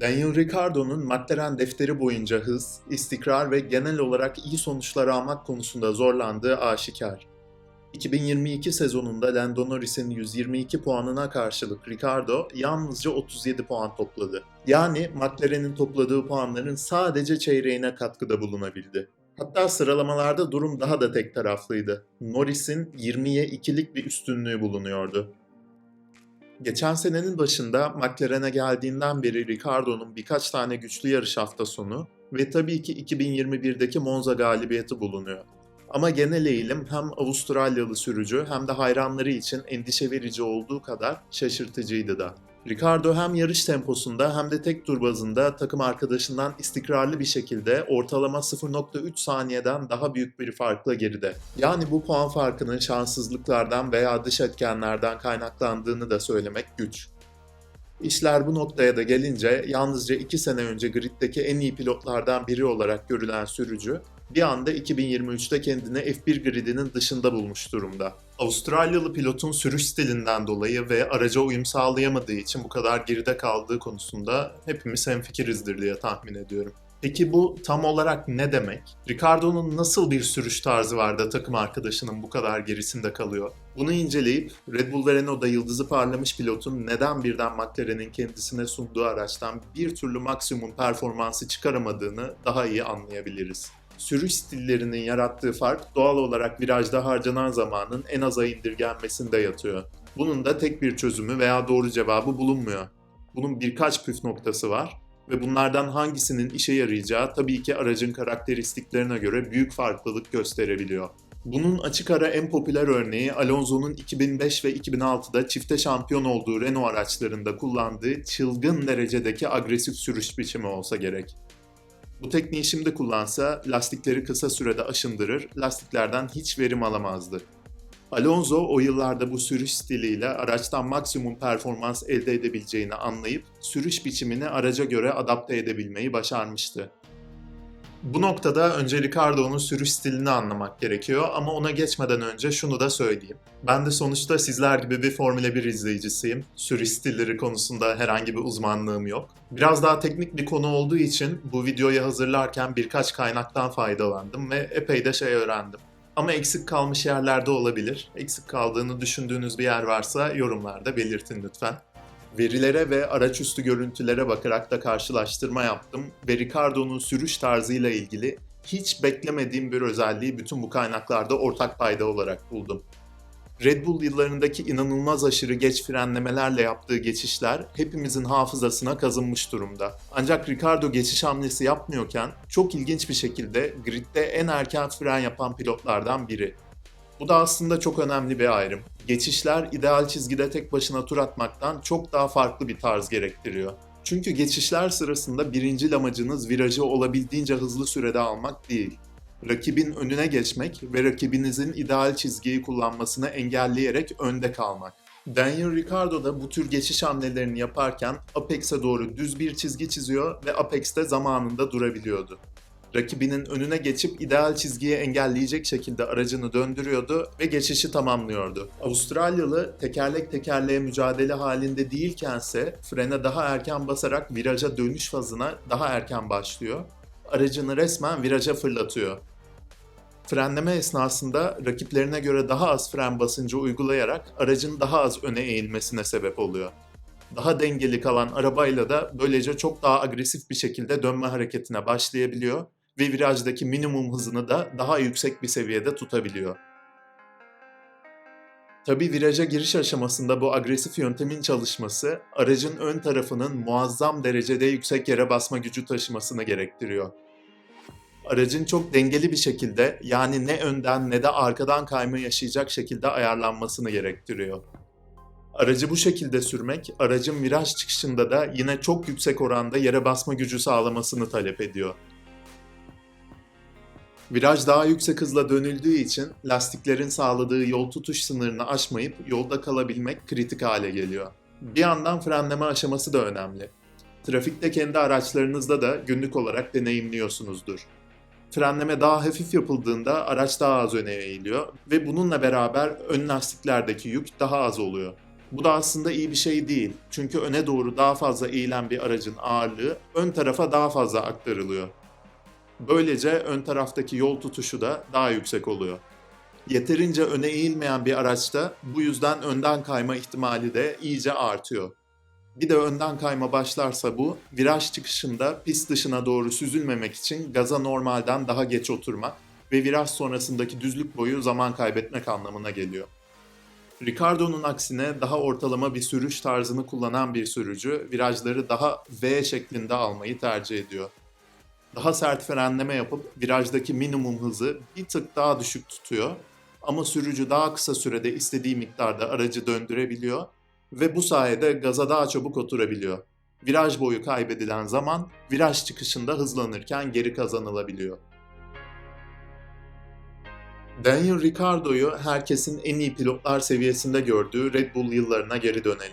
Daniel Ricciardo'nun McLaren defteri boyunca hız, istikrar ve genel olarak iyi sonuçlar almak konusunda zorlandığı aşikar. 2022 sezonunda Lando Norris'in 122 puanına karşılık Ricardo yalnızca 37 puan topladı. Yani McLaren'in topladığı puanların sadece çeyreğine katkıda bulunabildi. Hatta sıralamalarda durum daha da tek taraflıydı. Norris'in 20'ye 2'lik bir üstünlüğü bulunuyordu. Geçen senenin başında McLaren'e geldiğinden beri Ricardo'nun birkaç tane güçlü yarış hafta sonu ve tabii ki 2021'deki Monza galibiyeti bulunuyor. Ama genel eğilim hem Avustralyalı sürücü hem de hayranları için endişe verici olduğu kadar şaşırtıcıydı da. Ricardo hem yarış temposunda hem de tek tur bazında takım arkadaşından istikrarlı bir şekilde ortalama 0.3 saniyeden daha büyük bir farkla geride. Yani bu puan farkının şanssızlıklardan veya dış etkenlerden kaynaklandığını da söylemek güç. İşler bu noktaya da gelince yalnızca 2 sene önce griddeki en iyi pilotlardan biri olarak görülen sürücü bir anda 2023'te kendini F1 gridinin dışında bulmuş durumda. Avustralyalı pilotun sürüş stilinden dolayı ve araca uyum sağlayamadığı için bu kadar geride kaldığı konusunda hepimiz hemfikirizdir diye tahmin ediyorum. Peki bu tam olarak ne demek? Ricardo'nun nasıl bir sürüş tarzı var da takım arkadaşının bu kadar gerisinde kalıyor? Bunu inceleyip Red Bull ve Renault'da yıldızı parlamış pilotun neden birden McLaren'in kendisine sunduğu araçtan bir türlü maksimum performansı çıkaramadığını daha iyi anlayabiliriz sürüş stillerinin yarattığı fark doğal olarak virajda harcanan zamanın en aza indirgenmesinde yatıyor. Bunun da tek bir çözümü veya doğru cevabı bulunmuyor. Bunun birkaç püf noktası var ve bunlardan hangisinin işe yarayacağı tabii ki aracın karakteristiklerine göre büyük farklılık gösterebiliyor. Bunun açık ara en popüler örneği Alonso'nun 2005 ve 2006'da çifte şampiyon olduğu Renault araçlarında kullandığı çılgın derecedeki agresif sürüş biçimi olsa gerek. Bu tekniği şimdi kullansa lastikleri kısa sürede aşındırır, lastiklerden hiç verim alamazdı. Alonso o yıllarda bu sürüş stiliyle araçtan maksimum performans elde edebileceğini anlayıp sürüş biçimini araca göre adapte edebilmeyi başarmıştı. Bu noktada önce Ricardo'nun sürüş stilini anlamak gerekiyor ama ona geçmeden önce şunu da söyleyeyim. Ben de sonuçta sizler gibi bir Formula 1 izleyicisiyim. Sürüş stilleri konusunda herhangi bir uzmanlığım yok. Biraz daha teknik bir konu olduğu için bu videoyu hazırlarken birkaç kaynaktan faydalandım ve epey de şey öğrendim. Ama eksik kalmış yerlerde olabilir. Eksik kaldığını düşündüğünüz bir yer varsa yorumlarda belirtin lütfen. Verilere ve araçüstü görüntülere bakarak da karşılaştırma yaptım ve Ricardo'nun sürüş tarzıyla ilgili hiç beklemediğim bir özelliği bütün bu kaynaklarda ortak payda olarak buldum. Red Bull yıllarındaki inanılmaz aşırı geç frenlemelerle yaptığı geçişler hepimizin hafızasına kazınmış durumda. Ancak Ricardo geçiş hamlesi yapmıyorken çok ilginç bir şekilde gridde en erken fren yapan pilotlardan biri. Bu da aslında çok önemli bir ayrım. Geçişler ideal çizgide tek başına tur atmaktan çok daha farklı bir tarz gerektiriyor. Çünkü geçişler sırasında birinci amacınız virajı olabildiğince hızlı sürede almak değil. Rakibin önüne geçmek ve rakibinizin ideal çizgiyi kullanmasını engelleyerek önde kalmak. Daniel Ricciardo da bu tür geçiş hamlelerini yaparken Apex'e doğru düz bir çizgi çiziyor ve Apex'te zamanında durabiliyordu rakibinin önüne geçip ideal çizgiyi engelleyecek şekilde aracını döndürüyordu ve geçişi tamamlıyordu. Avustralyalı tekerlek tekerleğe mücadele halinde değilkense frene daha erken basarak viraja dönüş fazına daha erken başlıyor. Aracını resmen viraja fırlatıyor. Frenleme esnasında rakiplerine göre daha az fren basıncı uygulayarak aracın daha az öne eğilmesine sebep oluyor daha dengeli kalan arabayla da böylece çok daha agresif bir şekilde dönme hareketine başlayabiliyor ve virajdaki minimum hızını da daha yüksek bir seviyede tutabiliyor. Tabi viraja giriş aşamasında bu agresif yöntemin çalışması aracın ön tarafının muazzam derecede yüksek yere basma gücü taşımasını gerektiriyor. Aracın çok dengeli bir şekilde yani ne önden ne de arkadan kayma yaşayacak şekilde ayarlanmasını gerektiriyor. Aracı bu şekilde sürmek, aracın viraj çıkışında da yine çok yüksek oranda yere basma gücü sağlamasını talep ediyor. Viraj daha yüksek hızla dönüldüğü için lastiklerin sağladığı yol tutuş sınırını aşmayıp yolda kalabilmek kritik hale geliyor. Bir yandan frenleme aşaması da önemli. Trafikte kendi araçlarınızda da günlük olarak deneyimliyorsunuzdur. Frenleme daha hafif yapıldığında araç daha az öne eğiliyor ve bununla beraber ön lastiklerdeki yük daha az oluyor. Bu da aslında iyi bir şey değil. Çünkü öne doğru daha fazla eğilen bir aracın ağırlığı ön tarafa daha fazla aktarılıyor. Böylece ön taraftaki yol tutuşu da daha yüksek oluyor. Yeterince öne eğilmeyen bir araçta bu yüzden önden kayma ihtimali de iyice artıyor. Bir de önden kayma başlarsa bu, viraj çıkışında pist dışına doğru süzülmemek için gaza normalden daha geç oturmak ve viraj sonrasındaki düzlük boyu zaman kaybetmek anlamına geliyor. Ricardo'nun aksine daha ortalama bir sürüş tarzını kullanan bir sürücü virajları daha V şeklinde almayı tercih ediyor. Daha sert frenleme yapıp virajdaki minimum hızı bir tık daha düşük tutuyor ama sürücü daha kısa sürede istediği miktarda aracı döndürebiliyor ve bu sayede gaza daha çabuk oturabiliyor. Viraj boyu kaybedilen zaman viraj çıkışında hızlanırken geri kazanılabiliyor. Daniel Ricciardo'yu herkesin en iyi pilotlar seviyesinde gördüğü Red Bull yıllarına geri dönelim.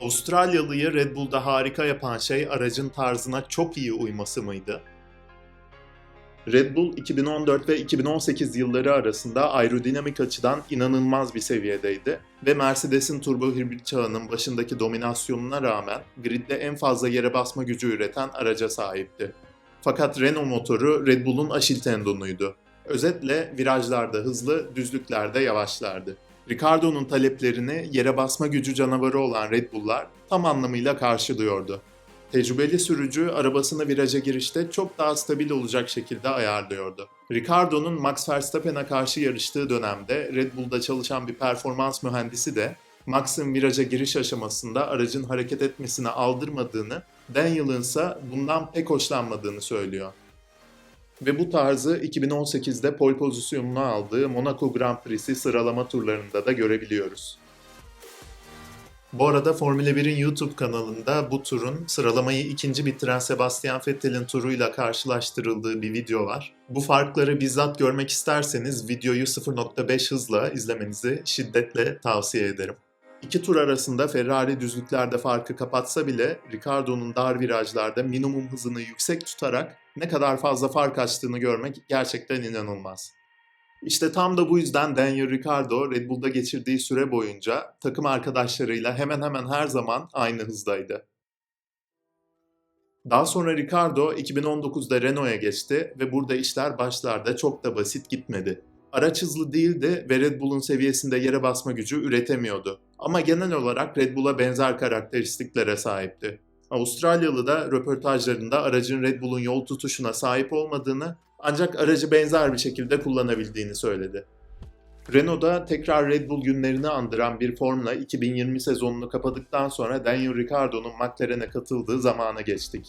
Avustralyalıyı Red Bull'da harika yapan şey aracın tarzına çok iyi uyması mıydı? Red Bull 2014 ve 2018 yılları arasında aerodinamik açıdan inanılmaz bir seviyedeydi ve Mercedes'in turbo hibrit çağının başındaki dominasyonuna rağmen gridde en fazla yere basma gücü üreten araca sahipti. Fakat Renault motoru Red Bull'un aşil tendonuydu. Özetle virajlarda hızlı, düzlüklerde yavaşlardı. Ricardo'nun taleplerini yere basma gücü canavarı olan Red Bull'lar tam anlamıyla karşılıyordu. Tecrübeli sürücü arabasını viraja girişte çok daha stabil olacak şekilde ayarlıyordu. Ricardo'nun Max Verstappen'e karşı yarıştığı dönemde Red Bull'da çalışan bir performans mühendisi de Max'ın viraja giriş aşamasında aracın hareket etmesine aldırmadığını, Daniel'ın ise bundan pek hoşlanmadığını söylüyor. Ve bu tarzı 2018'de pole pozisyonunu aldığı Monaco Grand Prix'si sıralama turlarında da görebiliyoruz. Bu arada Formula 1'in YouTube kanalında bu turun sıralamayı ikinci bitiren Sebastian Vettel'in turuyla karşılaştırıldığı bir video var. Bu farkları bizzat görmek isterseniz videoyu 0.5 hızla izlemenizi şiddetle tavsiye ederim. İki tur arasında Ferrari düzlüklerde farkı kapatsa bile Ricardo'nun dar virajlarda minimum hızını yüksek tutarak ne kadar fazla fark açtığını görmek gerçekten inanılmaz. İşte tam da bu yüzden Daniel Ricciardo Red Bull'da geçirdiği süre boyunca takım arkadaşlarıyla hemen hemen her zaman aynı hızdaydı. Daha sonra Ricardo 2019'da Renault'a geçti ve burada işler başlarda çok da basit gitmedi. Araç hızlı değildi ve Red Bull'un seviyesinde yere basma gücü üretemiyordu. Ama genel olarak Red Bull'a benzer karakteristiklere sahipti. Avustralyalı da röportajlarında aracın Red Bull'un yol tutuşuna sahip olmadığını ancak aracı benzer bir şekilde kullanabildiğini söyledi. Renault'da tekrar Red Bull günlerini andıran bir formla 2020 sezonunu kapadıktan sonra Daniel Ricciardo'nun McLaren'e katıldığı zamana geçtik.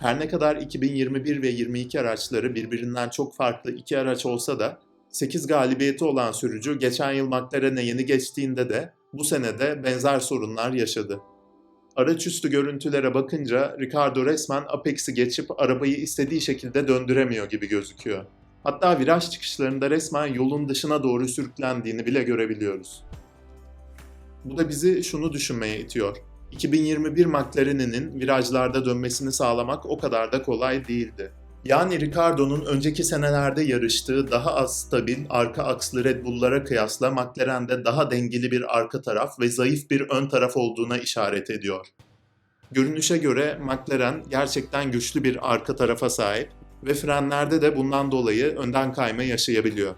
Her ne kadar 2021 ve 22 araçları birbirinden çok farklı iki araç olsa da 8 galibiyeti olan sürücü geçen yıl McLaren'e yeni geçtiğinde de bu sene de benzer sorunlar yaşadı. Araçüstü görüntülere bakınca Ricardo resmen Apex'i geçip arabayı istediği şekilde döndüremiyor gibi gözüküyor. Hatta viraj çıkışlarında resmen yolun dışına doğru sürüklendiğini bile görebiliyoruz. Bu da bizi şunu düşünmeye itiyor. 2021 McLaren'inin virajlarda dönmesini sağlamak o kadar da kolay değildi. Yani Ricardo'nun önceki senelerde yarıştığı daha az stabil arka akslı Red Bull'lara kıyasla McLaren'de daha dengeli bir arka taraf ve zayıf bir ön taraf olduğuna işaret ediyor. Görünüşe göre McLaren gerçekten güçlü bir arka tarafa sahip ve frenlerde de bundan dolayı önden kayma yaşayabiliyor.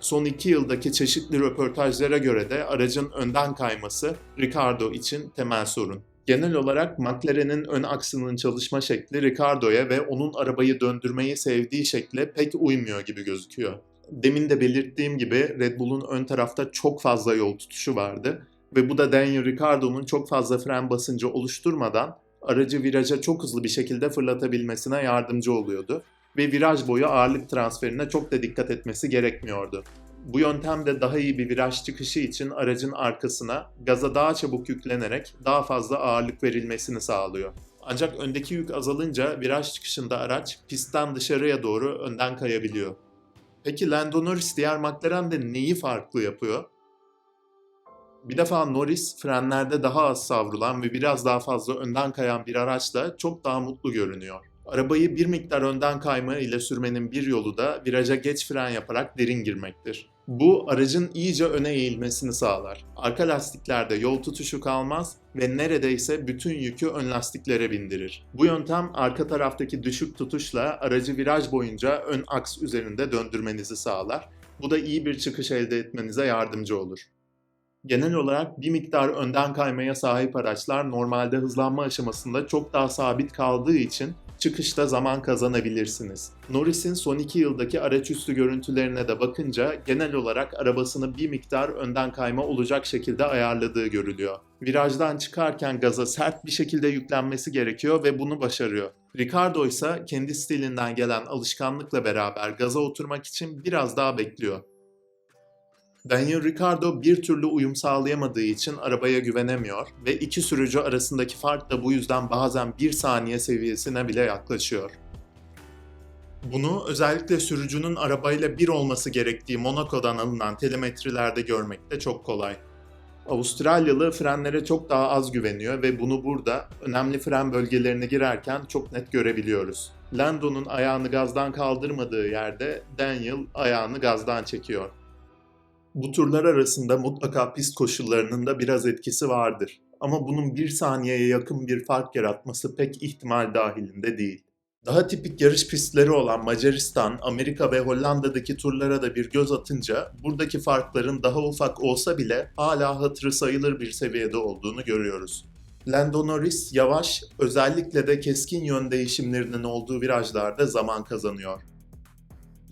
Son iki yıldaki çeşitli röportajlara göre de aracın önden kayması Ricardo için temel sorun. Genel olarak McLaren'in ön aksının çalışma şekli Ricardo'ya ve onun arabayı döndürmeyi sevdiği şekle pek uymuyor gibi gözüküyor. Demin de belirttiğim gibi Red Bull'un ön tarafta çok fazla yol tutuşu vardı ve bu da Daniel Ricciardo'nun çok fazla fren basıncı oluşturmadan aracı viraja çok hızlı bir şekilde fırlatabilmesine yardımcı oluyordu ve viraj boyu ağırlık transferine çok da dikkat etmesi gerekmiyordu. Bu yöntemde daha iyi bir viraj çıkışı için aracın arkasına gaza daha çabuk yüklenerek daha fazla ağırlık verilmesini sağlıyor. Ancak öndeki yük azalınca viraj çıkışında araç pistten dışarıya doğru önden kayabiliyor. Peki Lando Norris diğer McLaren'de neyi farklı yapıyor? Bir defa Norris frenlerde daha az savrulan ve biraz daha fazla önden kayan bir araçla çok daha mutlu görünüyor. Arabayı bir miktar önden kayma ile sürmenin bir yolu da viraja geç fren yaparak derin girmektir. Bu aracın iyice öne eğilmesini sağlar. Arka lastiklerde yol tutuşu kalmaz ve neredeyse bütün yükü ön lastiklere bindirir. Bu yöntem arka taraftaki düşük tutuşla aracı viraj boyunca ön aks üzerinde döndürmenizi sağlar. Bu da iyi bir çıkış elde etmenize yardımcı olur. Genel olarak bir miktar önden kaymaya sahip araçlar normalde hızlanma aşamasında çok daha sabit kaldığı için çıkışta zaman kazanabilirsiniz. Norris'in son 2 yıldaki araçüstü görüntülerine de bakınca genel olarak arabasını bir miktar önden kayma olacak şekilde ayarladığı görülüyor. Virajdan çıkarken gaza sert bir şekilde yüklenmesi gerekiyor ve bunu başarıyor. Ricardo ise kendi stilinden gelen alışkanlıkla beraber gaza oturmak için biraz daha bekliyor. Daniel Ricciardo bir türlü uyum sağlayamadığı için arabaya güvenemiyor ve iki sürücü arasındaki fark da bu yüzden bazen bir saniye seviyesine bile yaklaşıyor. Bunu özellikle sürücünün arabayla bir olması gerektiği Monaco'dan alınan telemetrilerde görmek de çok kolay. Avustralyalı frenlere çok daha az güveniyor ve bunu burada önemli fren bölgelerine girerken çok net görebiliyoruz. Lando'nun ayağını gazdan kaldırmadığı yerde Daniel ayağını gazdan çekiyor. Bu turlar arasında mutlaka pist koşullarının da biraz etkisi vardır. Ama bunun bir saniyeye yakın bir fark yaratması pek ihtimal dahilinde değil. Daha tipik yarış pistleri olan Macaristan, Amerika ve Hollanda'daki turlara da bir göz atınca buradaki farkların daha ufak olsa bile hala hatırı sayılır bir seviyede olduğunu görüyoruz. Lando Norris yavaş, özellikle de keskin yön değişimlerinin olduğu virajlarda zaman kazanıyor.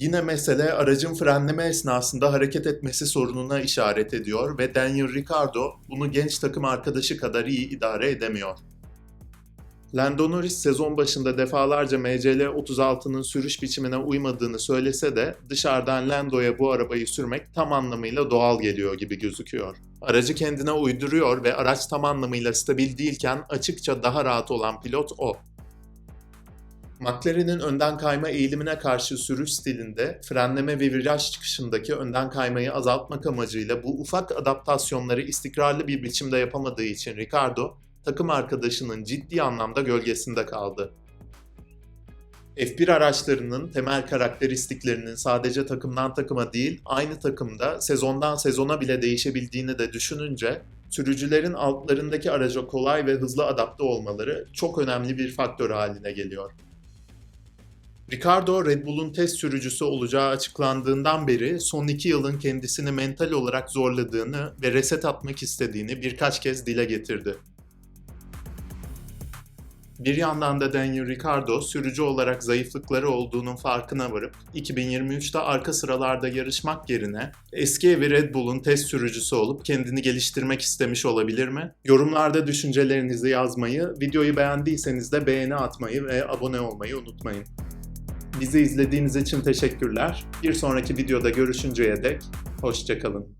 Yine mesele aracın frenleme esnasında hareket etmesi sorununa işaret ediyor ve Daniel Ricciardo bunu genç takım arkadaşı kadar iyi idare edemiyor. Lando Norris sezon başında defalarca MCL 36'nın sürüş biçimine uymadığını söylese de dışarıdan Lando'ya bu arabayı sürmek tam anlamıyla doğal geliyor gibi gözüküyor. Aracı kendine uyduruyor ve araç tam anlamıyla stabil değilken açıkça daha rahat olan pilot o. McLaren'in önden kayma eğilimine karşı sürüş stilinde frenleme ve viraj çıkışındaki önden kaymayı azaltmak amacıyla bu ufak adaptasyonları istikrarlı bir biçimde yapamadığı için Ricardo, takım arkadaşının ciddi anlamda gölgesinde kaldı. F1 araçlarının temel karakteristiklerinin sadece takımdan takıma değil, aynı takımda sezondan sezona bile değişebildiğini de düşününce, sürücülerin altlarındaki araca kolay ve hızlı adapte olmaları çok önemli bir faktör haline geliyor. Ricardo Red Bull'un test sürücüsü olacağı açıklandığından beri son iki yılın kendisini mental olarak zorladığını ve reset atmak istediğini birkaç kez dile getirdi. Bir yandan da Daniel Ricciardo sürücü olarak zayıflıkları olduğunun farkına varıp 2023'te arka sıralarda yarışmak yerine eski evi Red Bull'un test sürücüsü olup kendini geliştirmek istemiş olabilir mi? Yorumlarda düşüncelerinizi yazmayı, videoyu beğendiyseniz de beğeni atmayı ve abone olmayı unutmayın. Bizi izlediğiniz için teşekkürler. Bir sonraki videoda görüşünceye dek hoşçakalın.